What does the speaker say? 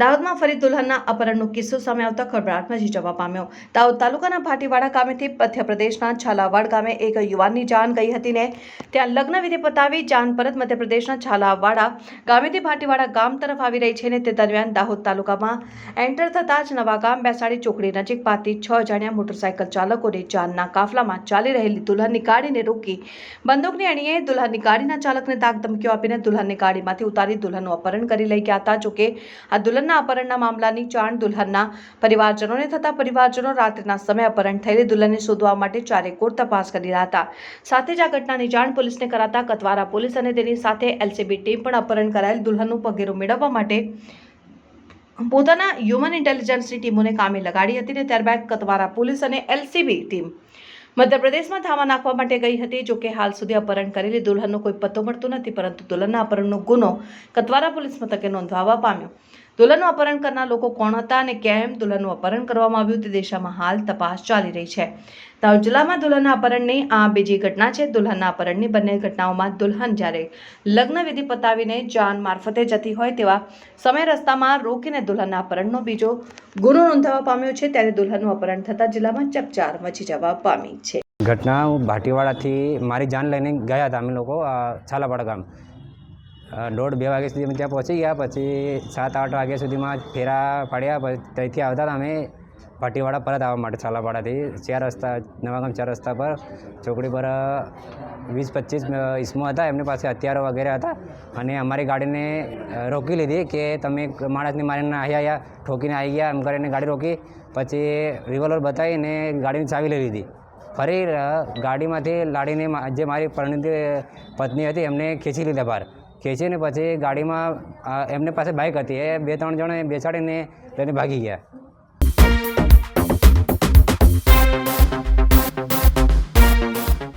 દાહોદમાં ફરી દુલ્હનના અપહરણનો કિસ્સો સામે આવતા ખળભળાટ મચી જવા પામ્યો. દાહોદ તાલુકાના ભાટીવાડા ગામેથી મધ્યપ્રદેશના છાલાવાડ ગામે એક યુવાનની જાન ગઈ હતી ને ત્યાં લગ્ન વિધિ પતાવી જાન પરત મધ્યપ્રદેશના છાલાવાડા ગામેથી ભાટીવાડા ગામ તરફ આવી રહી છે ને તે દરમિયાન દાહોદ તાલુકામાં એન્ટર થતાં જ નવા ગામ બેસાડી ચોકડી નજીક પાતી છ જણ્યા મોટરસાયકલ ચાલકોને જાનના કાફલામાં ચાલી રહેલી દુલ્હનની ગાડીને રોકી બંદૂકની અણીએ દુલ્હનની ગાડીના ચાલકને તાક ધમકીઓ આપીને દુલ્હનની ગાડીમાંથી ઉતારી દુલ્હનનું અપહરણ કરી લઈ ગયા હતા. જોકે આ દુલ્હનના અપહરણના મામલાની જાણ દુલ્હનના પરિવારજનોને થતા પરિવારજનો રાત્રિના સમયે અપહરણ થયેલી દુલ્હનને શોધવા માટે ચારેકોર તપાસ કરી રહ્યા હતા. સાથે જ આ ઘટનાની જાણ પોલીસને કરાતા કતવારા પોલીસ અને તેની સાથે એલસીબી ટીમ પણ અપહરણ કરાયેલ દુલ્હનનું પગેરું મેળવવા માટે પોતાના હ્યુમન ઇન્ટેલિજન્સની ટીમોને કામે લગાડી હતી ને ત્યારબાદ કતવારા પોલીસ અને એલસીબી ટીમ મધ્યપ્રદેશમાં ધામા નાખવા માટે ગઈ હતી. જોકે હાલ સુધી અપહરણ કરેલી દુલ્હનનો કોઈ પત્તો મળતો નથી, પરંતુ દુલ્હનના અપહરણનો ગુનો કતવારા પોલીસ મથકે નોંધવા પામ્યો. દુલ્હનનું અપહરણ કરનાર લોકો કોણ હતા અને કેમ દુલ્હનનું અપહરણ કરવામાં આવ્યું તે દિશામાં હાલ તપાસ ચાલી રહી છે. દાહોદ જિલ્લામાં દુલ્હનના અપહરણની આ બીજી ઘટના છે. દુલ્હનના અપહરણની બંને ઘટનાઓમાં દુલ્હન જ્યારે લગ્ન વિધિ પતાવીને જાન મારફતે જતી હોય તેવા સમય રસ્તામાં રોકીને દુલ્હનના અપહરણનો બીજો ગુનો નોંધાવા પામ્યો છે, ત્યારે દુલ્હનનું અપહરણ થતાં જિલ્લામાં ચકચાર મચી જવા પામી છે. ઘટના હું ભાટીવાડાથી મારી જાન લઈને ગયા હતા અમે લોકો છાલાપાડા ગામ. દોઢ બે વાગ્યા સુધી અમે ત્યાં પહોંચી ગયા. પછી સાત, આઠ વાગ્યા સુધીમાં ફેરા પાડ્યા. પછી ત્યાંથી આવતા હતા અમે ભાટીવાડા પરત આવવા માટે છાલાપાડાથી ચાર રસ્તા, નવાગામ ચાર રસ્તા પર. ચોકડી પર વીસ, પચીસ ઈસમો હતા. એમની પાસે હથિયારો વગેરે હતા. અને અમારી ગાડીને રોકી લીધી કે તમે માણસને મારીને અહીંયા આવ્યા ઠોકીને આવી ગયા. એમ કરીને ગાડી રોકી. પછી રિવોલ્વર બતાવીને ગાડીની ચાવી લઈ લીધી. ફરી ગાડીમાંથી લાડીને જે મારી પરિણીત પત્ની હતી, એમને ખેંચી લીધા બહાર. ખેંચીને પછી ગાડીમાં એમની પાસે બાઇક હતી. એ બે ત્રણ જણે બેસાડીને લઈને ભાગી ગયા.